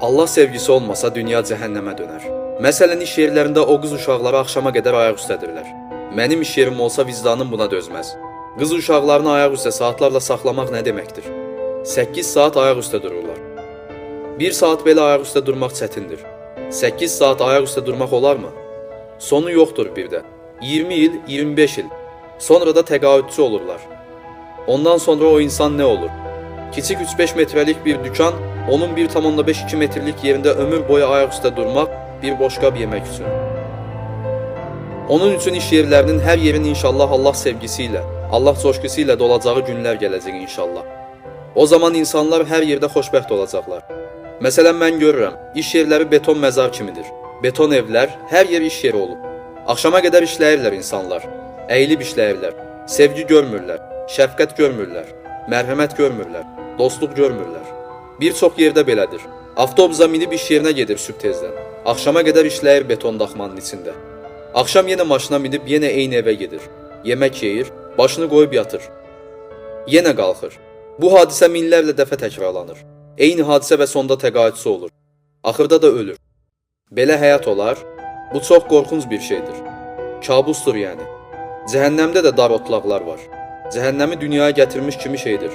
Allah sevgisi olmasa dünya cəhənnəmə dönər. Məsələn, iş yerlərində o qız uşaqları axşama qədər ayaq üstədirlər. Mənim iş yerim olsa vicdanım buna dözməz. Qız uşaqlarını ayaq üstə saatlarla saxlamaq nə deməkdir? 8 saat ayaq üstə dururlar. 1 saat belə ayaq üstə durmaq çətindir. 8 saat ayaq üstə durmaq olarmı? Sonu yoxdur bir də. 20 il, 25 il. Sonra da təqaüdçü olurlar. Ondan sonra o insan nə olur? Kiçik 3-5 metrəlik bir dükan, onun 1,5-2 metrlik yerində ömür boyu ayaq üstə durmaq, bir boşqab yemək üçün. Onun üçün iş yerlərinin hər yerin inşallah Allah sevgisi ilə, Allah coşqusu ilə dolacağı günlər gələcək inşallah. O zaman insanlar hər yerdə xoşbəxt olacaqlar. Məsələn mən görürəm, iş yerləri beton məzar kimidir. Beton evlər, hər yer iş yeri olub. Axşama qədər işləyirlər insanlar. Əyilib işləyirlər. Sevgi görmürlər, şəfqət görmürlər, mərhəmət görmürlər, dostluq görmürlər. Bir çox yerdə belədir. Avtobusa minib iş yerinə gedir sübh tezdən. Axşama qədər işləyir beton daxmanın içində. Axşam yenə maşına minib yenə eyni evə gedir. Yemək yeyir, başını qoyub yatır. Yenə qalxır. Bu hadisə minlərlə dəfə təkrarlanır. Eyni hadisə və sonda təqaüdçü olur. Axırda da ölür. Belə həyat olar. Bu çox qorxunc bir şeydir. Kabusdur yəni. Cəhənnəmdə də dar otlaqlar var. Cəhənnəmi dünyaya gətirmiş kimi şeydir.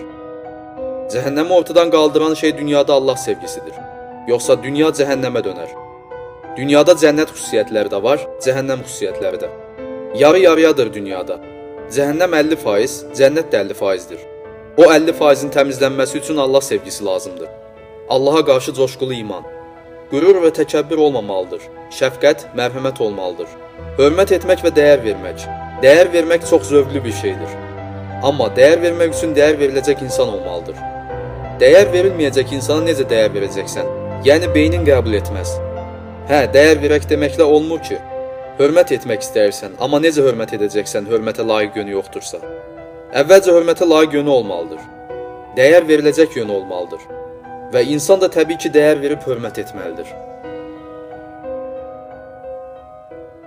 Cəhənnəmi ortadan qaldıran şey dünyada Allah sevgisidir. Yoxsa dünya cəhənnəmə dönər. Dünyada cənnət xüsusiyyətləri də var, cəhənnəm xüsusiyyətləri də. Yarı-yarıyadır dünyada. Cəhənnəm 50%, cənnət də 50%dir. O 50%-in təmizlənməsi üçün Allah sevgisi lazımdır. Allaha qarşı coşqulu iman. Qürur və təkəbbür olmamalıdır. Şəfqət, mərhəmət olmalıdır. Hörmət etmək və dəyər vermək. Dəyər vermək çox zövqlü bir şeydir. Amma dəyər vermək üçün dəyər veriləcək insan olmalıdır. Dəyər verilməyəcək insana necə dəyər verəcəksən? Yəni beynin qəbul etməz. Hə, dəyər verək deməklə olmur ki. Hörmət etmək istəyirsən, amma necə hörmət edəcəksən, hörmətə layiq yönü yoxdursa? Əvvəlcə hörmətə layiq yönü olmalıdır. Dəyər veriləcək yönü olmalıdır. Və insan da təbii ki, dəyər verib hörmət etməlidir.